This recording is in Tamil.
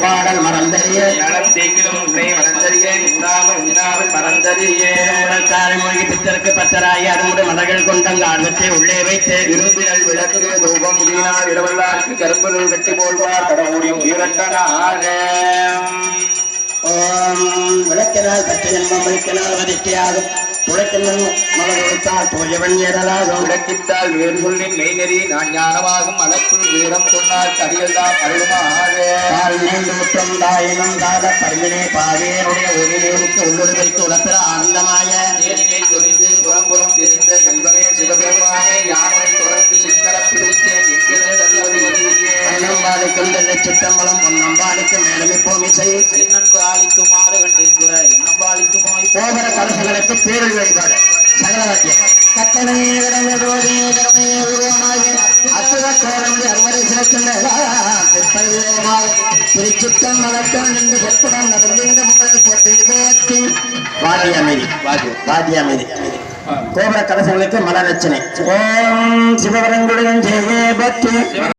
பாடல் மறந்தறிய. நலம் தேங்கிலும் உன்னை மறந்தறிய. உண்ணாமல் உண்ணாமல் மறந்தறிய. உணர்த்தாரை மூழ்கி பித்தருக்கு பத்தராகி அருமுடு மலர்கள் கொண்டங்க ஆர்வத்தை உள்ளே வைத்து. விருந்தினல் விளக்கு கட்டி போல்வார். கடவுடி உயிரட்டனாக ஓம் விளக்கினால் பச்சை ஜென்மம் விளக்கினால் வதிக்கையாகும் துளைக்கின்றன் மலர் கொடுத்தால் தூயவன் ஏறலாகும் விளக்கிட்டால் வேறு சொல்லின் மெய்நெறி நான் ஞானமாகும். அளக்குள் வீரம் சொன்னால் கடிகள் தான் நீண்டு முற்றம் தாயினும் தாத பருமினே பாவேருடைய ஒளிநீருக்கு உள்ளொரு வைத்து உலப்பிற ஆனந்தமாய. தேனினை தொழிந்து புறம்புறம் தெரிந்த செல்வமே சிவபெருமானே யானை தொடர்ந்து சிக்கர பிடித்தேன் மேலமை கலசங்களுக்கு பேரல் வழிபாடு சகலவாக்கியம் கட்டளை கடமையோடு கடமையை உருவமாகி அசுர கோரமுடி அறுவடை சிறக்கின்ற திருச்சித்தம் மலக்கம் என்று சொற்படம் நடந்த முறை போட்டி வாதி அமைதி. வாதி அமைதி. கோபுர கலசங்களுக்கு மலரச்சனை. ஓம் சிவபரங்குடன் ஜெய பக்தி.